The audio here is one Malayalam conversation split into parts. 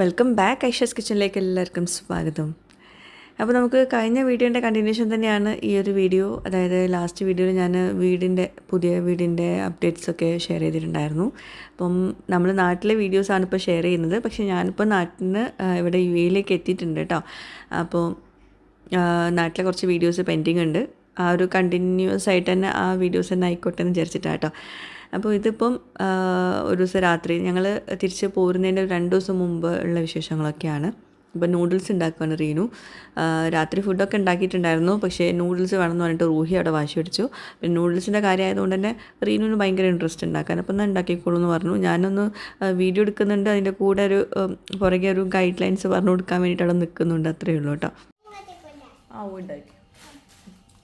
വെൽക്കം ബാക്ക് ഐഷസ് കിച്ചണിലേക്ക് എല്ലാവർക്കും സ്വാഗതം. അപ്പോൾ നമുക്ക് കഴിഞ്ഞ വീഡിയോന്റെ കണ്ടിന്യൂഷൻ തന്നെയാണ് ഈ ഒരു വീഡിയോ. അതായത് ലാസ്റ്റ് വീഡിയോയിൽ ഞാൻ വീടിന്റെ പുതിയ വീടിന്റെ അപ്ഡേറ്റ്സൊക്കെ ഷെയർ ചെയ്തിട്ടുണ്ടായിരുന്നു. അപ്പം നമ്മൾ നാട്ടിലെ വീഡിയോസാണ് ഇപ്പോൾ ഷെയർ ചെയ്യുന്നത്. പക്ഷേ ഞാനിപ്പോൾ നാട്ടിൽ നിന്ന് ഇവിടെ യു എയിലേക്ക് എത്തിയിട്ടുണ്ട് കേട്ടോ. അപ്പോൾ നാട്ടിലെ കുറച്ച് വീഡിയോസ് പെൻഡിങ് ഉണ്ട്. ആ ഒരു കണ്ടിന്യൂസ് ആയിട്ട് തന്നെ ആ വീഡിയോസ് തന്നെ ആയിക്കോട്ടെ എന്ന് വിചാരിച്ചിട്ടാണ് കേട്ടോ. അപ്പോൾ ഇതിപ്പം ഒരു ദിവസം രാത്രി ഞങ്ങൾ തിരിച്ച് പോരുന്നതിന്റെ രണ്ട് ദിവസം മുമ്പ് ഉള്ള വിശേഷങ്ങളൊക്കെയാണ്. ഇപ്പോൾ നൂഡിൽസ് ഉണ്ടാക്കുകയാണ് റീനു. രാത്രി ഫുഡൊക്കെ ഉണ്ടാക്കിയിട്ടുണ്ടായിരുന്നു. പക്ഷേ നൂഡിൽസ് വേണമെന്ന് പറഞ്ഞിട്ട് റൂഹി അവിടെ വാശി പിടിച്ചു. പിന്നെ നൂഡിൽസിന്റെ കാര്യമായതുകൊണ്ട് തന്നെ റീനുവിന് ഭയങ്കര ഇൻട്രസ്റ്റ് ഉണ്ടാക്കാൻ. അപ്പം എന്നാൽ ഉണ്ടാക്കിക്കോളൂ എന്ന് പറഞ്ഞു. ഞാനൊന്ന് വീഡിയോ എടുക്കുന്നുണ്ട്. അതിന്റെ കൂടെ ഒരു പുറകെ ഒരു ഗൈഡ് ലൈൻസ് പറഞ്ഞു കൊടുക്കാൻ വേണ്ടിയിട്ട് അവിടെ നിൽക്കുന്നുണ്ട്. അത്രയേ ഉള്ളൂ കേട്ടോ. ആ ഉണ്ടാക്കി.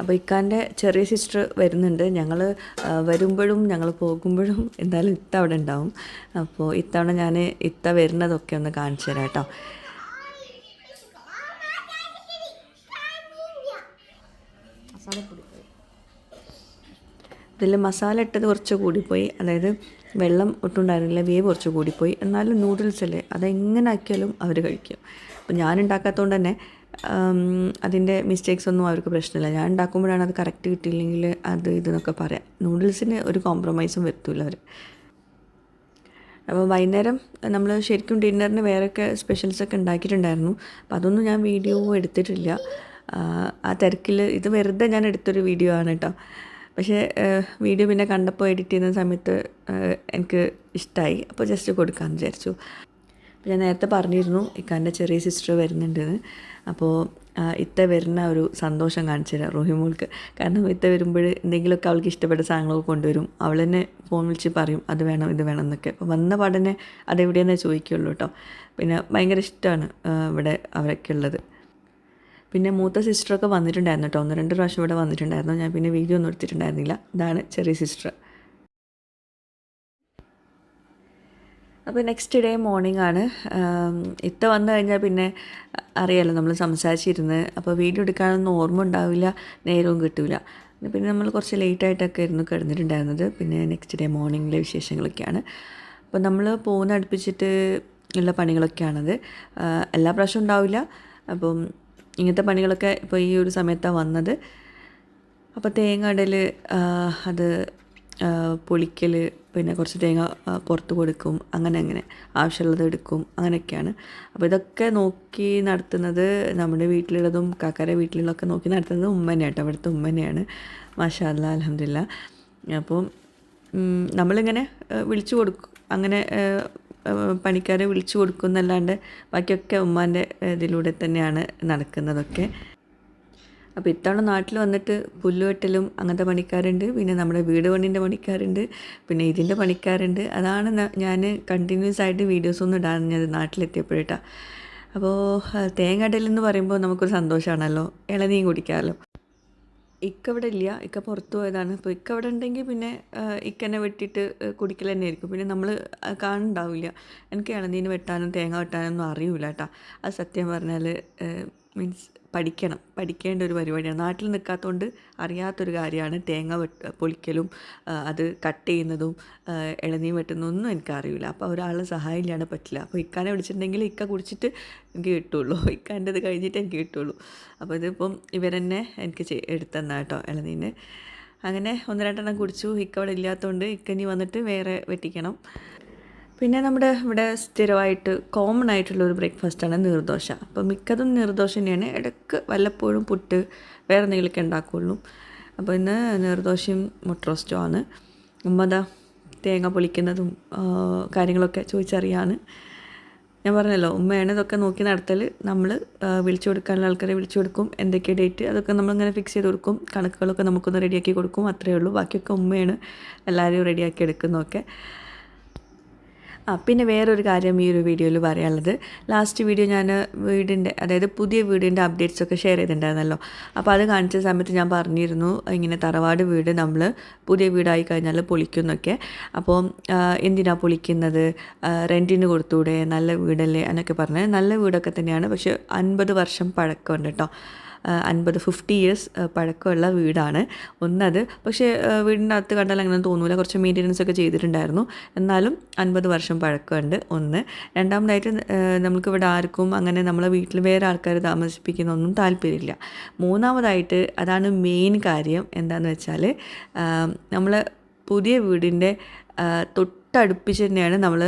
അപ്പോൾ ഇക്കാന്റെ ചെറിയ സിസ്റ്റർ വരുന്നുണ്ട്. ഞങ്ങൾ വരുമ്പോഴും ഞങ്ങൾ പോകുമ്പോഴും എന്തായാലും ഇത്ത അവിടെ ഉണ്ടാവും. അപ്പോൾ ഇത്തവണ ഞാൻ ഇത്ത വരുന്നതൊക്കെ ഒന്ന് കാണിച്ചു തരാം കേട്ടോ. ഇതിൽ മസാല ഇട്ടത് കുറച്ച് കൂടിപ്പോയി. അതായത് വെള്ളം ഒട്ടും ഉണ്ടായിരുന്നില്ല വേവ് കുറച്ച് കൂടിപ്പോയി. എന്നാലും നൂഡിൽസ് അല്ലേ അതെങ്ങനെ ആക്കിയാലും അവർ കഴിക്കും. അപ്പോൾ ഞാൻ ഉണ്ടാക്കാത്തതുകൊണ്ട് തന്നെ അതിന്റെ മിസ്റ്റേക്സ് ഒന്നും അവർക്ക് പ്രശ്നമില്ല. ഞാൻ ഉണ്ടാക്കുമ്പോഴാണ് അത് കറക്റ്റ് കിട്ടിയില്ലെങ്കിൽ അത് ഇതെന്നൊക്കെ പറയാം. നൂഡിൽസിന് ഒരു കോംപ്രമൈസും വരുത്തില്ല അവർ അപ്പോൾ വൈകുന്നേരം നമ്മൾ ശരിക്കും ഡിന്നറിന് വേറെയൊക്കെ സ്പെഷ്യൽസൊക്കെ ഉണ്ടാക്കിയിട്ടുണ്ടായിരുന്നു. അപ്പോൾ അതൊന്നും ഞാൻ വീഡിയോ എടുത്തിട്ടില്ല. ആ, തിരക്കിൽ ഇത് വെറുതെ ഞാൻ എടുത്തൊരു വീഡിയോ ആണ് കേട്ടോ പക്ഷേ വീഡിയോ പിന്നെ കണ്ടപ്പോൾ എഡിറ്റ് ചെയ്യുന്ന സമയത്ത് എനിക്ക് ഇഷ്ടമായി അപ്പോൾ ജസ്റ്റ് കൊടുക്കാമെന്ന് വിചാരിച്ചു. ഞാൻ നേരത്തെ പറഞ്ഞിരുന്നു ഇക്കാന്റെ ചെറിയ സിസ്റ്റർ വരുന്നുണ്ടെന്ന് അപ്പോൾ ഇത്ത വരുന്ന ഒരു സന്തോഷം കാണിച്ചു തരാം റോഹിമോൾക്ക്. കാരണം ഇത്ത വരുമ്പോൾ എന്തെങ്കിലുമൊക്കെ അവൾക്ക് ഇഷ്ടപ്പെട്ട സാധനങ്ങളൊക്കെ കൊണ്ടുവരും. അവൾ തന്നെ ഫോൺ വിളിച്ച് പറയും അത് വേണം ഇത് വേണം എന്നൊക്കെ. അപ്പോൾ വന്ന പാടനെ അതെവിടെയെന്നേ ചോദിക്കുള്ളൂ കേട്ടോ. പിന്നെ ഭയങ്കര ഇഷ്ടമാണ് ഇവിടെ അവരൊക്കെ ഉള്ളത്. പിന്നെ മൂത്ത സിസ്റ്ററൊക്കെ വന്നിട്ടുണ്ടായിരുന്നു കേട്ടോ. ഒന്ന് രണ്ട് പ്രാവശ്യം ഇവിടെ വന്നിട്ടുണ്ടായിരുന്നു. ഞാൻ പിന്നെ വീഡിയോ ഒന്നും എടുത്തിട്ടുണ്ടായിരുന്നില്ല. ഇതാണ് ചെറിയ സിസ്റ്റർ അപ്പോൾ നെക്സ്റ്റ് ഡേ മോർണിംഗ് ആണ്. ഇത്ത വന്നു കഴിഞ്ഞാൽ പിന്നെ അറിയാലോ നമ്മൾ സംസാരിച്ചിരുന്ന്. അപ്പോൾ വീഡിയോ എടുക്കാനൊന്നും ഓർമ്മ ഉണ്ടാവില്ല നേരവും കിട്ടില്ല പിന്നെ നമ്മൾ കുറച്ച് ലേറ്റായിട്ടൊക്കെ ആയിരുന്നു കിടന്നിട്ടുണ്ടായിരുന്നത്. പിന്നെ നെക്സ്റ്റ് ഡേ മോർണിംഗിലെ വിശേഷങ്ങളൊക്കെയാണ്. അപ്പോൾ നമ്മൾ പോകുന്ന അടുപ്പിച്ചിട്ട് ഉള്ള പണികളൊക്കെയാണത്. എല്ലാ പ്രാവശ്യവും ഉണ്ടാവില്ല. അപ്പം ഇങ്ങനത്തെ പണികളൊക്കെ ഇപ്പോൾ ഈ ഒരു സമയത്താണ് വന്നത്. അപ്പോൾ തേങ്ങ അത് പൊളിക്കൽ പിന്നെ കുറച്ച് തേങ്ങ പുറത്ത് കൊടുക്കും അങ്ങനെ അങ്ങനെ. ആവശ്യമുള്ളത് എടുക്കും അങ്ങനെയൊക്കെയാണ്. അപ്പോൾ ഇതൊക്കെ നോക്കി നടത്തുന്നത് നമ്മുടെ വീട്ടിലുള്ളതും കാക്കര വീട്ടിലുള്ളതൊക്കെ നോക്കി നടത്തുന്നത് ഉമ്മനെയാണ് കേട്ടോ അവിടുത്തെ ഉമ്മനെയാണ് മാഷാ അല്ലാ അലഹമില്ല അപ്പോൾ നമ്മളിങ്ങനെ വിളിച്ചു കൊടുക്കും. അങ്ങനെ പണിക്കാരെ വിളിച്ചു കൊടുക്കും എന്നല്ലാണ്ട് ബാക്കിയൊക്കെ ഉമ്മാന്റെ ഇതിലൂടെ തന്നെയാണ് നടക്കുന്നതൊക്കെ. അപ്പോൾ ഇത്തവണ നാട്ടിൽ വന്നിട്ട് പുല്ലുവെട്ടലും അങ്ങനത്തെ പണിക്കാരുണ്ട്. പിന്നെ നമ്മുടെ വീട് പണിന്റെ പണിക്കാരുണ്ട്. പിന്നെ ഇതിന്റെ പണിക്കാരുണ്ട്. അതാണ് ഞാൻ കണ്ടിന്യൂസ് ആയിട്ട് വീഡിയോസ് ഒന്നും ഇടാഞ്ഞത് നാട്ടിലെത്തിയപ്പോഴേട്ടാ. അപ്പോൾ തേങ്ങടലെന്ന് പറയുമ്പോൾ നമുക്കൊരു സന്തോഷമാണല്ലോ ഇളനീം കുടിക്കാമല്ലോ ഇക്കവിടെ ഇല്ല. ഇക്ക പുറത്ത് പോയതാണ്. അപ്പോൾ ഇക്ക ഇവിടെ ഉണ്ടെങ്കിൽ പിന്നെ ഇക്കനെ വെട്ടിയിട്ട് കുടിക്കൽ തന്നെ ആയിരിക്കും. പിന്നെ നമ്മൾ കാണുന്നുണ്ടാവില്ല എനിക്ക് ഇളനീന് വെട്ടാനും തേങ്ങ വെട്ടാനൊന്നും അറിയില്ല കേട്ടോ അത് സത്യം പറഞ്ഞാൽ മീൻസ് പഠിക്കണം. പഠിക്കേണ്ട ഒരു പരിപാടിയാണ്. നാട്ടിൽ നിൽക്കാത്തതുകൊണ്ട് അറിയാത്തൊരു കാര്യമാണ് തേങ്ങ വെട്ട് പൊളിക്കലും അത് കട്ട് ചെയ്യുന്നതും ഇളനീ വെട്ടുന്നതും വെട്ടുന്നതൊന്നും എനിക്കറിയില്ല. അപ്പോൾ ഒരാളെ ഇല്ലാണ് പറ്റില്ല. അപ്പോൾ ഇക്കാനെ വിളിച്ചിട്ടുണ്ടെങ്കിൽ ഇക്ക കുടിച്ചിട്ട് എനിക്ക് കിട്ടുള്ളൂ. ഇക്കാന്റെ ഇത് കഴിഞ്ഞിട്ട് എനിക്ക് കിട്ടുള്ളൂ. അപ്പോൾ ഇതിപ്പം ഇവരെന്നെ എനിക്ക് എടുത്തന്നാ കേട്ടോ ഇളനീന്. അങ്ങനെ ഒന്ന് രണ്ടെണ്ണം കുടിച്ചു. ഇക്ക അവിടെ ഇല്ലാത്തതുകൊണ്ട് ഇക്കനി വന്നിട്ട് വേറെ വെട്ടിക്കണം. പിന്നെ നമ്മുടെ ഇവിടെ സ്ഥിരമായിട്ട് കോമൺ ആയിട്ടുള്ള ഒരു ബ്രേക്ക്ഫാസ്റ്റാണ് നീർദോശ. അപ്പോൾ മിക്കതും നീർദോശ തന്നെയാണ്. ഇടയ്ക്ക് വല്ലപ്പോഴും പുട്ട് വേറെ എന്തെങ്കിലുമൊക്കെ ഉണ്ടാക്കുള്ളൂ. അപ്പോൾ ഇന്ന് നീർദോശയും മുട്ടറോസ്റ്റും ആണ്. ഉമ്മദാ തേങ്ങ പൊളിക്കുന്നതും കാര്യങ്ങളൊക്കെ ചോദിച്ചറിയാണ്. ഞാൻ പറഞ്ഞല്ലോ ഉമ്മയാണ് ഇതൊക്കെ നോക്കി നടത്തൽ നമ്മൾ വിളിച്ചു കൊടുക്കാനുള്ള ആൾക്കാരെ വിളിച്ചു കൊടുക്കും. എന്തൊക്കെ ഡേറ്റ് അതൊക്കെ നമ്മളിങ്ങനെ ഫിക്സ് ചെയ്ത് കൊടുക്കും. കണക്കുകളൊക്കെ നമുക്കൊന്ന് റെഡിയാക്കി കൊടുക്കും. അത്രയേ ഉള്ളൂ. ബാക്കിയൊക്കെ ഉമ്മയാണ് എല്ലാവരെയും റെഡിയാക്കി എടുക്കുന്നതൊക്കെ. ആ പിന്നെ വേറൊരു കാര്യം ഈ ഒരു വീഡിയോയിൽ പറയാനുള്ളത്. ലാസ്റ്റ് വീഡിയോ ഞാൻ വീടിന്റെ അതായത് പുതിയ വീടിന്റെ അപ്ഡേറ്റ്സ് ഒക്കെ ഷെയർ ചെയ്തിട്ടുണ്ടായിരുന്നല്ലോ. അപ്പോൾ അത് കാണിച്ച സമയത്ത് ഞാൻ പറഞ്ഞിരുന്നു ഇങ്ങനെ തറവാട് വീട് നമ്മൾ പുതിയ വീടായി കഴിഞ്ഞാൽ പൊളിക്കുന്നൊക്കെ അപ്പോൾ എന്തിനാണ് പൊളിക്കുന്നത്? റെന്റിന് കൊടുത്തൂടെ? നല്ല വീടല്ലേ? എന്നൊക്കെ പറഞ്ഞ് നല്ല വീടൊക്കെ തന്നെയാണ്. പക്ഷേ അൻപത് വർഷം പഴക്കമുണ്ട് കേട്ടോ. അൻപത് ഫിഫ്റ്റി ഇയേഴ്സ് പഴക്കമുള്ള വീടാണ്. ഒന്നത് പക്ഷേ വീടിന്റെ അകത്ത് കണ്ടാൽ അങ്ങനെ തോന്നൂല. കുറച്ച് മെയിന്റനൻസ് ഒക്കെ ചെയ്തിട്ടുണ്ടായിരുന്നു. എന്നാലും അൻപത് വർഷം പഴക്കമുണ്ട് ഒന്ന്. രണ്ടാമതായിട്ട് നമുക്കിവിടെ ആർക്കും അങ്ങനെ നമ്മളെ വീട്ടിൽ വേറെ ആൾക്കാർ താമസിപ്പിക്കുന്നൊന്നും താല്പര്യമില്ല. മൂന്നാമതായിട്ട് അതാണ് മെയിൻ കാര്യം എന്താണെന്ന് വെച്ചാൽ നമ്മൾ പുതിയ വീടിന്റെ തൊട്ടടുപ്പിച്ച് തന്നെയാണ് നമ്മൾ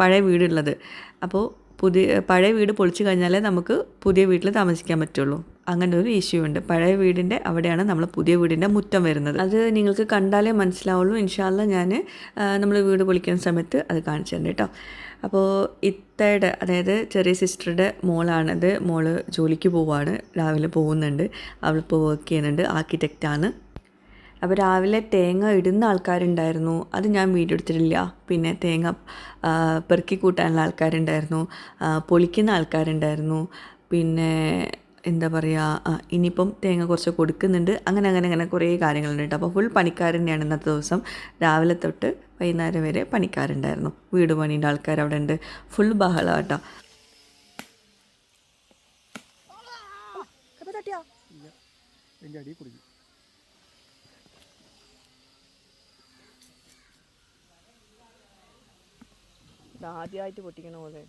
പഴയ വീടുള്ളത്. അപ്പോൾ പുതിയ പഴയ വീട് പൊളിച്ചു കഴിഞ്ഞാലേ നമുക്ക് പുതിയ വീട്ടിൽ താമസിക്കാൻ പറ്റുള്ളൂ. അങ്ങനെ ഒരു ഇഷ്യൂ ഉണ്ട്. പഴയ വീടിന്റെ അവിടെയാണ് നമ്മൾ പുതിയ വീടിന്റെ മുറ്റം വരുന്നത്. അത് നിങ്ങൾക്ക് കണ്ടാലേ മനസ്സിലാവുള്ളൂ. ഇൻഷാല്ല ഞാൻ നമ്മൾ വീട് പൊളിക്കുന്ന സമയത്ത് അത് കാണിച്ചു തരുന്നുണ്ട് കേട്ടോ. അപ്പോൾ ഇത്തയുടെ അതായത് ചെറിയ സിസ്റ്ററുടെ മോളാണത് മോൾ ജോലിക്ക് പോവാണ്. രാവിലെ പോകുന്നുണ്ട്. അവളിപ്പോൾ വർക്ക് ചെയ്യുന്നുണ്ട്. ആർക്കിടെക്റ്റാണ് അപ്പോൾ രാവിലെ തേങ്ങ ഇടുന്ന ആൾക്കാരുണ്ടായിരുന്നു. അത് ഞാൻ വീഡിയോ എടുത്തിട്ടില്ല. പിന്നെ തേങ്ങ പെറുക്കി കൂട്ടാനുള്ള ആൾക്കാരുണ്ടായിരുന്നു. പൊളിക്കുന്ന ആൾക്കാരുണ്ടായിരുന്നു. പിന്നെ എന്താ പറയുക ഇനിയിപ്പം തേങ്ങ കുറച്ച് കൊടുക്കുന്നുണ്ട്. അങ്ങനെ അങ്ങനെ അങ്ങനെ കുറേ കാര്യങ്ങളുണ്ട് കേട്ടോ. അപ്പോൾ ഫുൾ പണിക്കാർ തന്നെയാണ് ഇന്നത്തെ ദിവസം. രാവിലെ തൊട്ട് വൈകുന്നേരം വരെ പണിക്കാരുണ്ടായിരുന്നു. വീട് പണിയുടെ ആൾക്കാർ അവിടെ ഉണ്ട്. ഫുൾ ബഹളം കേട്ടോ. ആദ്യമായിട്ട് പൊട്ടിക്കണ പോലെ.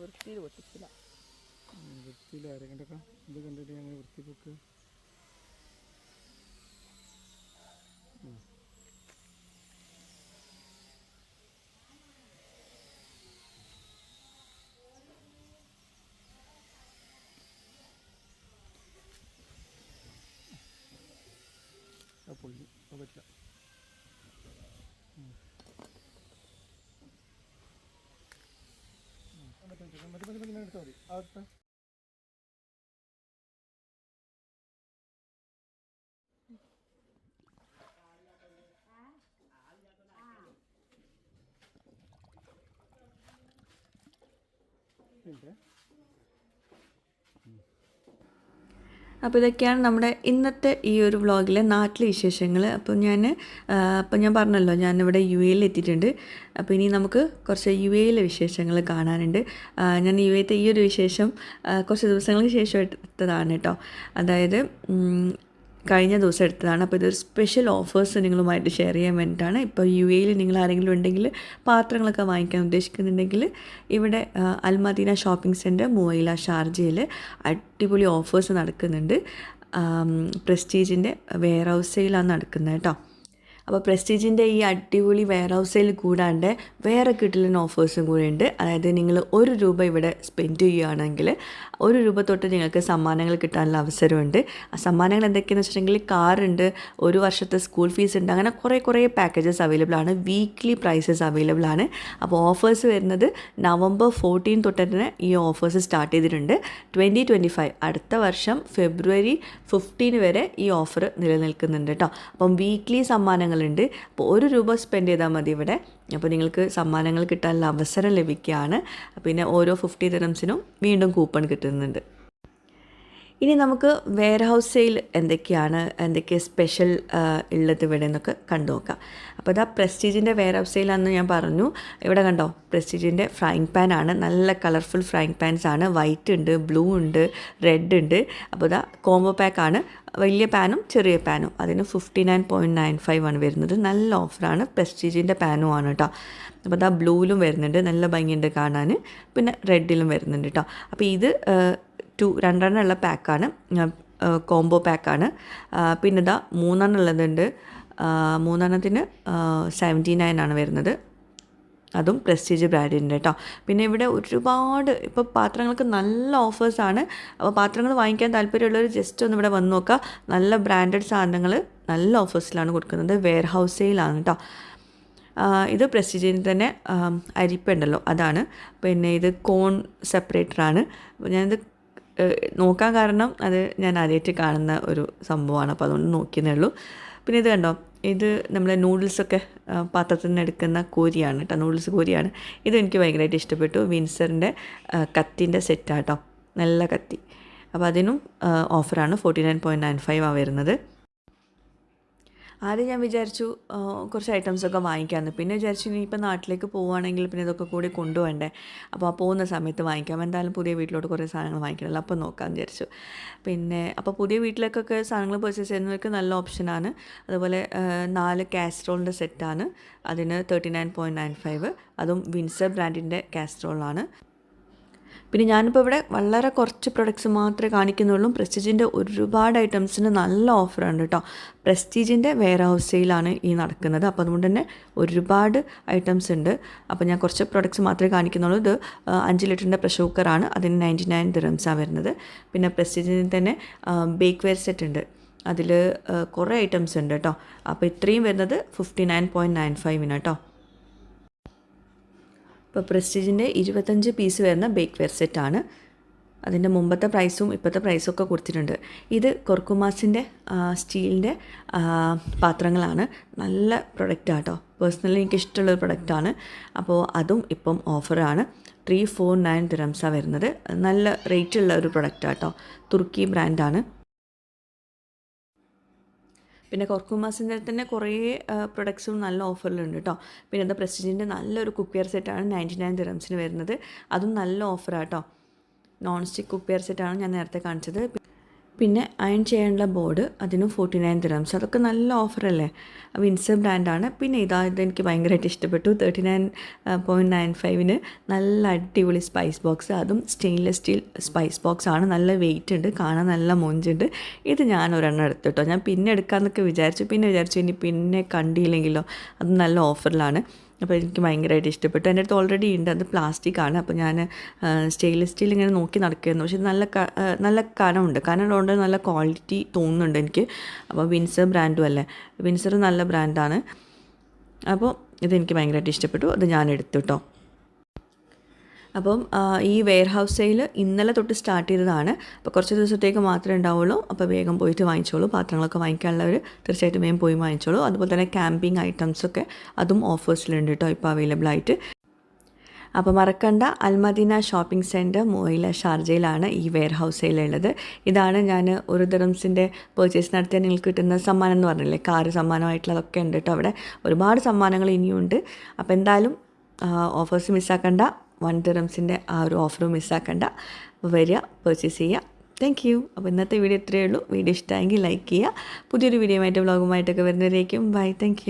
വൃത്തിയിൽ പൊട്ടിച്ചില്ല വൃത്തിയിൽ ആരെങ്കിലൊക്കെ ഇത് കണ്ടിട്ട് ഞങ്ങൾ വൃത്തി പൊക്ക് പൊള്ളി പറ്റില്ല മതി മതി മതി മതി എടുത്താൽ മതി അകത്ത് പിന്നെ അപ്പോൾ ഇതൊക്കെയാണ് നമ്മുടെ ഇന്നത്തെ ഈ ഒരു വ്ളോഗിലെ നാട്ടിലെ വിശേഷങ്ങൾ അപ്പോൾ ഞാൻ അപ്പോൾ ഞാൻ പറഞ്ഞല്ലോ ഞാനിവിടെ യു എയിൽ എത്തിയിട്ടുണ്ട്. അപ്പോൾ ഇനി നമുക്ക് കുറച്ച് യു എയിലെ വിശേഷങ്ങൾ കാണാനുണ്ട്. ഞാൻ യു എത്തെ ഈ ഒരു വിശേഷം കുറച്ച് ദിവസങ്ങൾക്ക് ശേഷം എടുത്തതാണ് കേട്ടോ. അതായത് കഴിഞ്ഞ ദിവസം എടുത്തതാണ്. അപ്പോൾ ഇതൊരു സ്പെഷ്യൽ ഓഫേഴ്സ് നിങ്ങളുമായിട്ട് ഷെയർ ചെയ്യാൻ വേണ്ടിയിട്ടാണ്. ഇപ്പോൾ യു എയിൽ നിങ്ങൾ ആരെങ്കിലും ഉണ്ടെങ്കിൽ പാത്രങ്ങളൊക്കെ വാങ്ങിക്കാൻ ഉദ്ദേശിക്കുന്നുണ്ടെങ്കിൽ ഇവിടെ അൽമദീന ഷോപ്പിംഗ് സെന്റർ മൂവൈല ഷാർജയിൽ അടിപൊളി ഓഫേഴ്സ് നടക്കുന്നുണ്ട്. പ്രസ്റ്റീജിന്റെ വെയർ ഹൗസ് സെയിലാണ് നടക്കുന്നത് കേട്ടോ. അപ്പോൾ പ്രസ്റ്റീജിന്റെ ഈ അടിപൊളി വെയർ ഹൗസിൽ കൂടാണ്ട് വേറെ കിട്ടലിന് ഓഫേഴ്സും കൂടെ ഉണ്ട്. അതായത് നിങ്ങൾ ഒരു രൂപ ഇവിടെ സ്പെൻഡ് ചെയ്യുകയാണെങ്കിൽ ഒരു രൂപ തൊട്ട് നിങ്ങൾക്ക് സമ്മാനങ്ങൾ കിട്ടാനുള്ള അവസരമുണ്ട്. ആ സമ്മാനങ്ങൾ എന്തൊക്കെയാണെന്ന് വെച്ചിട്ടുണ്ടെങ്കിൽ കാറുണ്ട് ഒരു വർഷത്തെ സ്കൂൾ ഫീസ് ഉണ്ട് അങ്ങനെ കുറേ കുറേ പാക്കേജസ് അവൈലബിൾ ആണ്. വീക്ക്ലി പ്രൈസസ് അവൈലബിൾ ആണ്. അപ്പോൾ ഓഫേഴ്സ് വരുന്നത് നവംബർ ഫോർട്ടീൻ തൊട്ട് തന്നെ ഈ ഓഫേഴ്സ് സ്റ്റാർട്ട് ചെയ്തിട്ടുണ്ട്. ട്വന്റി ട്വന്റി ഫൈവ് അടുത്ത വർഷം ഫെബ്രുവരി ഫിഫ്റ്റീൻ വരെ ഈ ഓഫർ നിലനിൽക്കുന്നുണ്ട് കേട്ടോ. അപ്പം വീക്ക്ലി സമ്മാനങ്ങളുണ്ട് അപ്പോൾ ഒരു രൂപ സ്പെൻഡ് ചെയ്താൽ മതി ഇവിടെ. അപ്പോൾ നിങ്ങൾക്ക് സമ്മാനങ്ങൾ കിട്ടാനുള്ള അവസരം ലഭിക്കുകയാണ്. പിന്നെ ഓരോ ഫിഫ്റ്റി ദിനംസിനും വീണ്ടും കൂപ്പൺ കിട്ടുന്നുണ്ട്. ഇനി നമുക്ക് വെയർ ഹൗസ് സെയിൽ എന്തൊക്കെയാണ് എന്തൊക്കെ സ്പെഷ്യൽ ഉള്ളത് ഇവിടെ എന്നൊക്കെ കണ്ടു നോക്കാം. അപ്പോൾ ഇതാ പ്രസ്റ്റീജിന്റെ വെയർ ഹൗസ് സെയിലാണെന്ന് ഞാൻ പറഞ്ഞു ഇവിടെ കണ്ടോ പ്രസ്റ്റീജിന്റെ ഫ്രൈങ് പാൻ ആണ് നല്ല കളർഫുൾ ഫ്രൈങ് പാൻസ് ആണ് വൈറ്റ് ഉണ്ട് ബ്ലൂ ഉണ്ട് റെഡ് ഉണ്ട്. അപ്പോൾ ഇതാ കോംബോ പാക്കാണ് വലിയ പാനും ചെറിയ പാനും അതിന് fifty nine point nine five ആണ് വരുന്നത്. നല്ല ഓഫറാണ് പ്രസ്റ്റീജിന്റെ പാനും ആണ് കേട്ടോ അപ്പോൾ അതാ ബ്ലൂവിലും വരുന്നുണ്ട് നല്ല ഭംഗിയുണ്ട് കാണാൻ പിന്നെ റെഡിലും വരുന്നുണ്ട് കേട്ടോ അപ്പോൾ ഇത് ടു രണ്ടെണ്ണം ഉള്ള പാക്കാണ് കോംബോ പാക്കാണ്. പിന്നെ ഇതാ മൂന്നെണ്ണം ഉള്ളതുണ്ട്. മൂന്നെണ്ണത്തിന് സെവന്റി നയൻ ആണ് വരുന്നത്. അതും പ്രസ്റ്റീജ് ബ്രാൻഡിന്റെ കേട്ടോ പിന്നെ ഇവിടെ ഒരുപാട് ഇപ്പോൾ പാത്രങ്ങൾക്ക് നല്ല ഓഫേഴ്സാണ് അപ്പോൾ പാത്രങ്ങൾ വാങ്ങിക്കാൻ താല്പര്യമുള്ളവർ ജസ്റ്റ് ഒന്ന് ഇവിടെ വന്ന് നോക്കുക നല്ല ബ്രാൻഡഡ് സാധനങ്ങൾ നല്ല ഓഫേഴ്സിലാണ് കൊടുക്കുന്നത്. വെയർ ഹൗസ് സെയിലാണ് കേട്ടോ ഇത് പ്രസ്റ്റീജിന് തന്നെ അരിപ്പുണ്ടല്ലോ അതാണ്. പിന്നെ ഇത് കോൺ സെപ്പറേറ്ററാണ് ഞാനിത് നോക്കാൻ കാരണം അത് ഞാൻ ആദ്യമായിട്ട് കാണുന്ന ഒരു സംഭവമാണ്. അപ്പോൾ അതുകൊണ്ട് നോക്കിയെന്നേ ഉള്ളൂ. പിന്നെ ഇത് കണ്ടോ? ഇത് നമ്മളെ നൂഡിൽസൊക്കെ പാത്രത്തിൽ നിന്ന് എടുക്കുന്ന കോരിയാണ് കേട്ടോ നൂഡിൽസ് കോരിയാണ്. ഇത് എനിക്ക് ഭയങ്കരമായിട്ട് ഇഷ്ടപ്പെട്ടു. വിൻസറിന്റെ കത്തിന്റെ സെറ്റാട്ടോ നല്ല കത്തി. അപ്പോൾ അതിനും ഓഫറാണ്. Forty nine point nine five ആണ് വരുന്നത്. ആദ്യം ഞാൻ വിചാരിച്ചു കുറച്ച് ഐറ്റംസൊക്കെ വാങ്ങിക്കാമെന്ന് പിന്നെ വിചാരിച്ചു ഇനിയിപ്പോൾ നാട്ടിലേക്ക് പോവുകയാണെങ്കിൽ പിന്നെ ഇതൊക്കെ കൂടി കൊണ്ടുപോകണ്ടേ. അപ്പോൾ ആ പോകുന്ന സമയത്ത് വാങ്ങിക്കാം. എന്തായാലും പുതിയ വീട്ടിലോട്ട് കുറേ സാധനങ്ങൾ വാങ്ങിക്കണമല്ലോ അപ്പോൾ നോക്കാമെന്ന് വിചാരിച്ചു. പിന്നെ അപ്പോൾ പുതിയ വീട്ടിലേക്കൊക്കെ സാധനങ്ങൾ പർച്ചേസ് ചെയ്യുന്നവർക്ക് നല്ല ഓപ്ഷനാണ് അതുപോലെ നാല് കാസ്ട്രോളിന്റെ സെറ്റാണ് അതിന് thirty nine point nine five അതും വിൻസർ ബ്രാൻഡിന്റെ കാസ്ട്രോളാണ് പിന്നെ ഞാനിപ്പോൾ ഇവിടെ വളരെ കുറച്ച് പ്രൊഡക്ട്സ് മാത്രമേ കാണിക്കുന്നുള്ളൂ. പ്രസ്റ്റീജിന്റെ ഒരുപാട് ഐറ്റംസിന് നല്ല ഓഫറുണ്ട് കേട്ടോ പ്രസ്റ്റീജിന്റെ വെയർ ഹൗസ് സെയിലാണ് ഈ നടക്കുന്നത്. അപ്പോൾ അതുകൊണ്ട് തന്നെ ഒരുപാട് ഐറ്റംസ് ഉണ്ട്. അപ്പോൾ ഞാൻ കുറച്ച് പ്രൊഡക്ട്സ് മാത്രമേ കാണിക്കുന്നുള്ളൂ. ഇത് അഞ്ച് ലിറ്ററിന്റെ പ്രഷർ കുക്കറാണ് അതിന് നയന്റി നയൻ ദിറംസാണ് വരുന്നത്. പിന്നെ പ്രസ്റ്റീജിന് തന്നെ ബേക്ക് വെയർ സെറ്റ് ഉണ്ട്. അതിൽ കുറേ ഐറ്റംസ് ഉണ്ട് കേട്ടോ അപ്പോൾ ഇത്രയും വരുന്നത് ഫിഫ്റ്റി നയൻ പോയിന്റ് നയൻ ഫൈവിന് കേട്ടോ ഇപ്പോൾ പ്രസ്റ്റീജിന്റെ ഇരുപത്തഞ്ച് പീസ് വരുന്ന ബേക്ക് വെയർ സെറ്റാണ് അതിന്റെ മുമ്പത്തെ പ്രൈസും ഇപ്പോഴത്തെ പ്രൈസും ഒക്കെ കൊടുത്തിട്ടുണ്ട്. ഇത് കൊർക്കുമാസിന്റെ സ്റ്റീലിന്റെ പാത്രങ്ങളാണ്. നല്ല പ്രൊഡക്റ്റ് ആട്ടോ. പേഴ്സണലി എനിക്ക് ഇഷ്ടമുള്ള ഒരു പ്രൊഡക്റ്റാണ് അപ്പോൾ അതും ഇപ്പം ഓഫറാണ് ത്രീ ഫോർ നയൻ തിരംസ വരുന്നത്. നല്ല റേറ്റുള്ള ഒരു പ്രൊഡക്റ്റ് ആട്ടോ. തുർക്കി ബ്രാൻഡാണ് പിന്നെ കൊർക്കുമാസിന്റെ തന്നെ കുറേ പ്രൊഡക്ട്സും നല്ല ഓഫറിലുണ്ട് കേട്ടോ പിന്നെ എന്താ പ്രസ്റ്റീജിന്റെ നല്ലൊരു കുക്ക്വെയർ സെറ്റാണ് നയന്റി നയൻ ദിറംസിന് വരുന്നത്. അതും നല്ല ഓഫറാണ് കേട്ടോ നോൺ സ്റ്റിക്ക് കുക്ക്വെയർ സെറ്റാണ് ഞാൻ നേരത്തെ കാണിച്ചത്. പിന്നെ അയൺ ചെയ്യാനുള്ള ബോർഡ് അതിനും ഫോർട്ടി നയൻ ദിറംസ് അതൊക്കെ നല്ല ഓഫറല്ലേ വിൻസർ ബ്രാൻഡാണ് പിന്നെ ഇതാ ഇതെനിക്ക് ഭയങ്കരമായിട്ട് ഇഷ്ടപ്പെട്ടു. തേർട്ടി നയൻ പോയിന്റ് നയൻ ഫൈവിന് നല്ല അടിപൊളി സ്പൈസ് ബോക്സ് അതും സ്റ്റെയിൻലെസ് സ്റ്റീൽ സ്പൈസ് ബോക്സ് ആണ്. നല്ല വെയിറ്റ് ഉണ്ട്. കാണാൻ നല്ല മൊഞ്ചുണ്ട്. ഇത് ഞാൻ ഒരെണ്ണം എടുത്തു കേട്ടോ ഞാൻ പിന്നെ എടുക്കാമെന്നൊക്കെ വിചാരിച്ചു. പിന്നെ വിചാരിച്ചു ഇനി പിന്നെ കണ്ടില്ലെങ്കിലോ. അത് നല്ല ഓഫറിലാണ് അപ്പോൾ എനിക്ക് ഭയങ്കരമായിട്ട് ഇഷ്ടപ്പെട്ടു. എന്റെ അടുത്ത് ഓൾറെഡി ഉണ്ട്. അത് പ്ലാസ്റ്റിക് ആണ്. അപ്പോൾ ഞാൻ സ്റ്റെയിൻലെസ് സ്റ്റീൽ ഇങ്ങനെ നോക്കി നടക്കുകയായിരുന്നു പക്ഷേ നല്ല നല്ല കനമുണ്ട്. കനമുള്ളതുകൊണ്ട് നല്ല ക്വാളിറ്റി തോന്നുന്നുണ്ട് എനിക്ക്. അപ്പോൾ വിൻസർ ബ്രാൻഡും അല്ലേ? വിൻസർ നല്ല ബ്രാൻഡാണ് അപ്പോൾ ഇതെനിക്ക് ഭയങ്കരമായിട്ട് ഇഷ്ടപ്പെട്ടു. അത് ഞാൻ എടുത്തു കേട്ടോ. അപ്പം ഈ വെയർ ഹൗസ് സെയിൽ ഇന്നലെ തൊട്ട് സ്റ്റാർട്ട് ചെയ്തതാണ്. അപ്പോൾ കുറച്ച് ദിവസത്തേക്ക് മാത്രമേ ഉണ്ടാവുള്ളൂ. അപ്പോൾ വേഗം പോയിട്ട് വാങ്ങിച്ചോളൂ. പാത്രങ്ങളൊക്കെ വാങ്ങിക്കാനുള്ളവർ തീർച്ചയായിട്ടും വേഗം പോയി വാങ്ങിച്ചോളൂ. അതുപോലെ തന്നെ ക്യാമ്പിംഗ് ഐറ്റംസൊക്കെ അതും ഓഫേഴ്സിലുണ്ട് കേട്ടോ ഇപ്പോൾ അവൈലബിൾ ആയിട്ട്. അപ്പോൾ മറക്കണ്ട. Al Madina shopping centre Muwaileh ഷാർജയിലാണ് ഈ വെയർ ഹൗസ് സെയിലുള്ളത് ഇതാണ് ഞാൻ ഒരു ദിറംസിന്റെ പർച്ചേസ് നടത്തിയാൽ നിങ്ങൾക്ക് കിട്ടുന്ന സമ്മാനം എന്ന് പറഞ്ഞില്ലേ? കാറ് സമ്മാനമായിട്ടുള്ളതൊക്കെ ഉണ്ട് കേട്ടോ അവിടെ. ഒരുപാട് സമ്മാനങ്ങൾ ഇനിയുണ്ട്. അപ്പോൾ എന്തായാലും ഓഫേഴ്സ് മിസ്സാക്കണ്ട വൺ ടെറംസിന്റെ ആ ഒരു ഓഫർ മിസ്സാക്കണ്ട വരിക പർച്ചേസ് ചെയ്യുക. താങ്ക് യു അപ്പോൾ ഇന്നത്തെ വീഡിയോ ഇത്രയേ ഉള്ളൂ. വീഡിയോ ഇഷ്ടമായെങ്കിൽ ലൈക്ക് ചെയ്യുക. പുതിയൊരു വീഡിയോ ആയിട്ട് വ്ളോഗുമായിട്ടൊക്കെ വരുന്നവരേക്കും ബൈ താങ്ക്